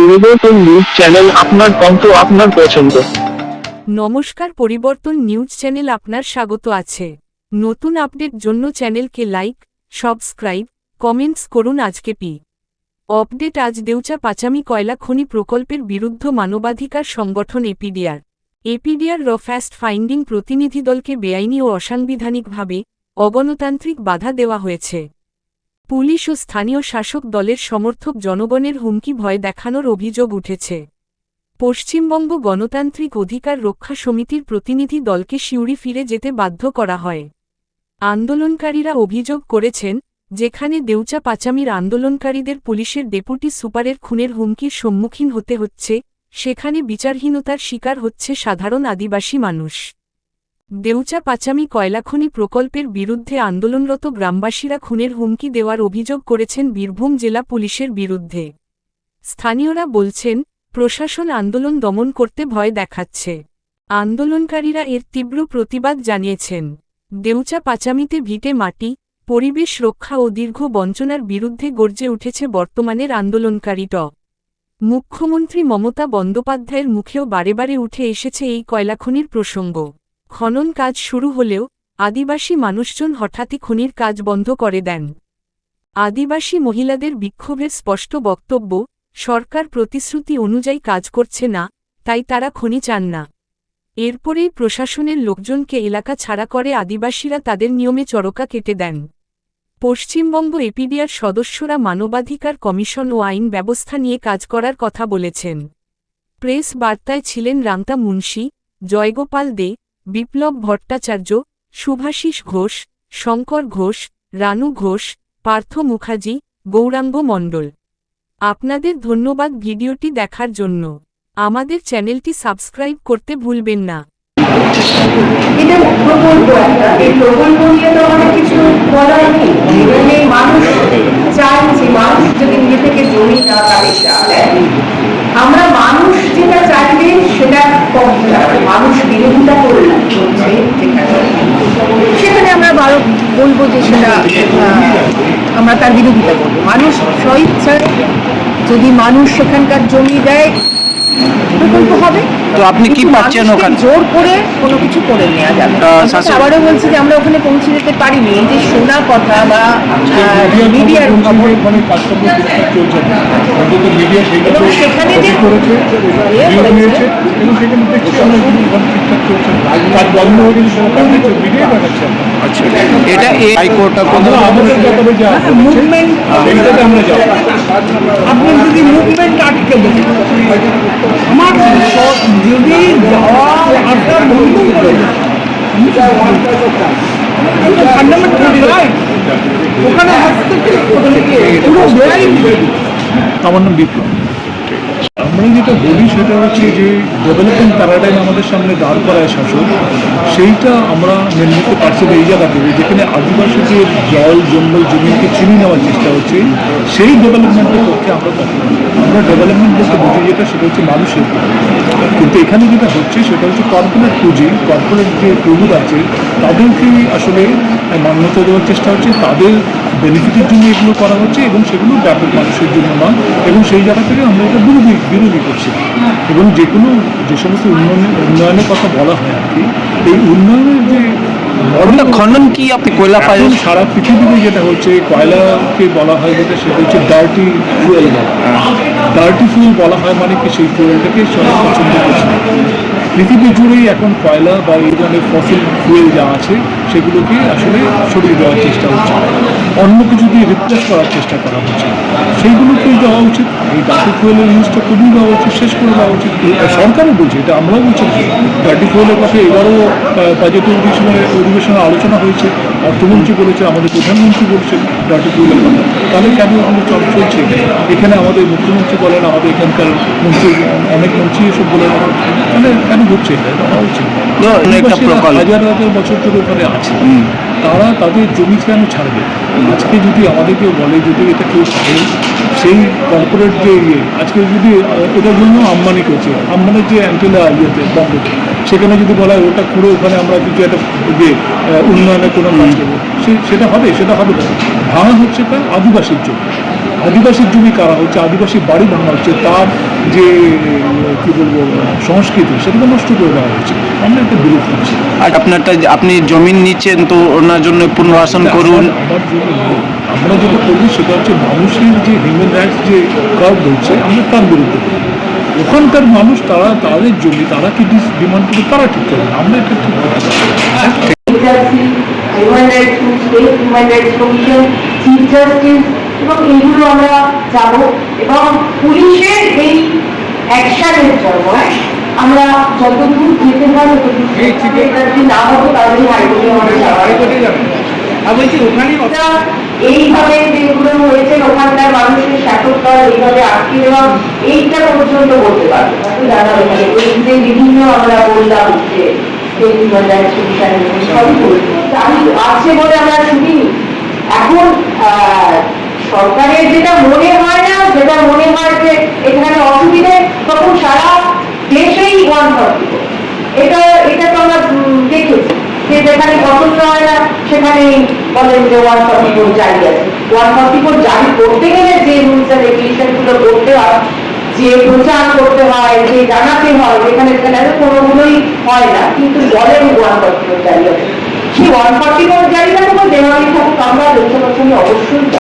পরিবর্তন news channel আপনার কণ্ঠ আপনার পছন্দ। নমস্কার, পরিবর্তন নিউজ চ্যানেল আপনার স্বাগত আছে। নতুন আপডেট জন্য চ্যানেলকে লাইক সাবস্ক্রাইব কমেন্টস করুন আজকে পি। আপডেট আজ দেউচা পাচামি কয়লা খনি প্রকল্পের বিরুদ্ধ মানবাধিকার সংগঠন এপিডিআর এপিডিআর র ফ্যাস্ট ফাইন্ডিং প্রতিনিধি দলকে বেআইনি ও অসাংবিধানিকভাবে অগণতান্ত্রিক বাধা দেওয়া হয়েছে। পুলিশ ও স্থানীয় শাসক দলের সমর্থক জনগণের হুমকি ভয় দেখানোর অভিযোগ উঠেছে। পশ্চিমবঙ্গ গণতান্ত্রিক অধিকার রক্ষা সমিতির প্রতিনিধি দলকে সিউড়ি ফিরে যেতে বাধ্য করা হয়। আন্দোলনকারীরা অভিযোগ করেছেন, যেখানে দেউচা পাচামির আন্দোলনকারীদের পুলিশের ডেপুটি সুপারের খুনের হুমকির সম্মুখীন হতে হচ্ছে, সেখানে বিচারহীনতার শিকার হচ্ছে সাধারণ আদিবাসী মানুষ। দেউচা পাচামি কয়লাখনি প্রকল্পের বিরুদ্ধে আন্দোলনরত গ্রামবাসীরা খুনের হুমকি দেওয়ার অভিযোগ করেছেন বীরভূম জেলা পুলিশের বিরুদ্ধে। স্থানীয়রা বলছেন, প্রশাসন আন্দোলন দমন করতে ভয় দেখাচ্ছে। আন্দোলনকারীরা এর তীব্র প্রতিবাদ জানিয়েছেন। দেউচা পাচামিতে ভিটে মাটি, পরিবেশ রক্ষা ও দীর্ঘ বঞ্চনার বিরুদ্ধে গর্জে উঠেছে বর্তমানের আন্দোলনকারী ট মুখ্যমন্ত্রী মমতা বন্দ্যোপাধ্যায়ের মুখেও বারে উঠে এসেছে এই কয়লাখনির প্রসঙ্গ। খনন কাজ শুরু হলেও আদিবাসী মানুষজন হঠাৎই খনির কাজ বন্ধ করে দেন। আদিবাসী মহিলাদের বিক্ষোভের স্পষ্ট বক্তব্য, সরকার প্রতিশ্রুতি অনুযায়ী কাজ করছে না, তাই তারা খনি চান না। এরপরেই প্রশাসনের লোকজনকে এলাকা ছাড়া করে আদিবাসীরা তাদের নিয়মে চরকা কেটে দেন। পশ্চিমবঙ্গ এপিডিআর সদস্যরা মানবাধিকার কমিশন ও আইন ব্যবস্থা নিয়ে কাজ করার কথা বলেছেন। প্রেস বার্তায় ছিলেন রাংতা মুন্সি, জয়গোপাল দে বিপ্লব ভট্টাচার্য, শুভাশিস ঘোষ, শঙ্কর ঘোষ, রানু ঘোষ, পার্থ মুখার্জি, গৌরাঙ্গ মণ্ডল। আপনাদের ধন্যবাদ ভিডিওটি দেখার জন্য। আমাদের চ্যানেলটি সাবস্ক্রাইব করতে ভুলবেন না। আমরা মানুষ যেটা চাইবে সেটা মানুষ বিরোধিতা করে সেখানে আমরা বারো বলব যে সেটা আমরা তার বিরোধিতা করব। মানুষ স্বইচ্ছায় যদি মানুষ সেখানকার জমি দেয় প্রকল্প হবে। তো আপনি কি পাচ্ছেন ওখানে? জোর করে কোনো কিছু করে নেওয়া যাবে আবারও বলছি যে আমরা ওখানে পৌঁছে যেতে পারিনি। এই যে শোনা কথা বা মিডিয়ার এবং সেখানে যে- বন্ধ হয়ে আচ্ছা এটা এই হাইকোর্টটা আমরা আমাদের মুভমেন্ট সেইটাতে আমরা যাব। আপনি যদি মুভমেন্ট আটকে দেন আমার যদি যাওয়া আসা বন্ধ করে ওখানে হস্তক্ষেপ পুরো বেআইনি আমার নাম বিপ্লব। আমরা যেটা বলি সেটা হচ্ছে যে ডেভেলপমেন্ট প্যারাডাইম আমাদের সামনে দাঁড় করায় শাসক, সেইটা আমরা মেনে নিতে পারছি এই জায়গা থেকে, যেখানে আদিবাসীদের জল, জঙ্গল, জমিকে চিনি নেওয়ার চেষ্টা হচ্ছে, সেই ডেভেলপমেন্টের পক্ষে আমরা আমরা ডেভেলপমেন্ট বলতে বুঝি যেটা, সেটা হচ্ছে মানুষের। কিন্তু এখানে যেটা হচ্ছে, সেটা হচ্ছে কর্পোরেট পুঁজি কর্পোরেট যে প্রভুর আছে, তাদেরকে আসলে মান্যতা দেওয়ার চেষ্টা হচ্ছে, তাদের বেনিফিটের জন্য এগুলো করা হচ্ছে এবং সেগুলো ব্যাপক মানুষের জন্য নয় এবং সেই জায়গা থেকে আমরা এটা বিরোধী বিরোধী করছি। এবং যে কোনো যে সমস্ত উন্নয়নের উন্নয়নের কথা বলা হয় আর কি এই উন্নয়নের যে খনন কি আপনি কয়লা পাইলেন? সারা পৃথিবীতে যেটা হচ্ছে কয়লাকে বলা হয় যেটা সেটা হচ্ছে ডার্টি ফুয়েল বলা ডার্টি ফুয়েল বলা হয় মানে কি? সেই ফুয়েলটাকে সবাই পছন্দ করছে। পৃথিবী জুড়েই এখন কয়লা বা এই ধরনের ফসিল ফুয়েল যা আছে সেগুলোকে আসলে সরিয়ে দেওয়ার চেষ্টা হচ্ছে। অন্য কিছু দিয়ে রিপ্লেস করার চেষ্টা করা হচ্ছে। সেইগুলোকেই দেওয়া উচিত। এই ডাটি ফুয়েলের ইউজটা খুবই দেওয়া উচিত, শেষ করে দেওয়া উচিত। সরকারও বলছে, এটা আমরাও বলছি ডাটি ফুয়েলের কথা এবারও বাজেট অধিবেশনে অধিবেশনে আলোচনা হয়েছে। অর্থমন্ত্রী বলেছে, আমাদের প্রধানমন্ত্রী বলছেন। কথা তাহলে কেন আমাদের চল চলছে? এখানে আমাদের মুখ্যমন্ত্রী বলেন আমাদের এখানকার মন্ত্রী অনেক মন্ত্রী এসব বলে মানে কেন হচ্ছে এটা হওয়া উচিত। হাজার হাজার বছর ধরে ওখানে আছে। তারা তাদের জমি কেন ছাড়বে? আজকে যদি আমাদেরকে বলে যদি এটা কেউ ছাড়ে সেই কর্পোরেট যে ইয়ে আজকে যদি এটার জন্য আম্বানি করছে আম্বানির যে অ্যান্টেলা ইয়েতে বম্বেতে সেখানে যদি বলা হয় ওটা করে ওখানে আমরা কিছু একটা ইয়ে উন্নয়নের কোনো কাজ করব। সেটা হবে সেটা হবে না। ভাঙা হচ্ছে কার আদিবাসীর জমি। আদিবাসীর জমি কারা? হচ্ছে আদিবাসী বাড়ি ভাঙা হচ্ছে তার যে কি বলব সংস্কৃতি সেটাকে নষ্ট করে দেওয়া হয়েছে আমরা একটা বিরোধ করছি আর আপনারটা আপনি জমিন নিচ্ছেন তো ওনার জন্য পুনর্বাসন করুন। আমার জন্য আমরা যেটা করি সেটা হচ্ছে মানুষের যে হিউম্যান রাইটস যে কার্ড হচ্ছে আমরা তার বিরুদ্ধে করি। ওখানকার মানুষ তারা তাদের জমি তারা কি ডিমান্ড করে তারা ঠিক করবে আমরা এটা ঠিক করতে পারি না। Agency human rights state human rights commission chief justice এবং এইগুলো আমরা যাব এবং পুলিশের এই অ্যাকশনের জন্য আমরা যতদূর যেতে পারি ততদূর না হতো তাহলে হাইকোর্টে আমরা এইভাবে যেগুলো হয়েছে ওখানকার মানুষের শাসকদল এইভাবে আটকে দেওয়া এইটা পর্যন্ত বলতে পারব যে বিভিন্ন আমরা বললাম যে আছে বলে আমরা শুনিনি। এখন সরকারের যেটা মনে হয় না, যেটা মনে হয় যে এখানে অসুবিধে, তখন সারা দেশেই ওয়ান ফর্টি এটা এটা তো আমরা দেখেছি। যে যেখানে পছন্দ হয় না সেখানে বলেন যে ওয়ান ফর্টি ফোর জারি আছে। ওয়ান ফর্টি ফোর জারি করতে গেলে যে রুলস এন্ড রেগুলেশনগুলো করতে হয় যে প্রচার করতে হয়, যে জানাতে হয়, যেখানে সেখানে কোনোগুলোই হয় না, কিন্তু বলেন ওয়ান ফর্টি ফোর জারি সেই ওয়ান ফর্টি ফোর জারিটা কোনো দেওয়ালি থাকুক আমরা লোকসভার সঙ্গে অবশ্যই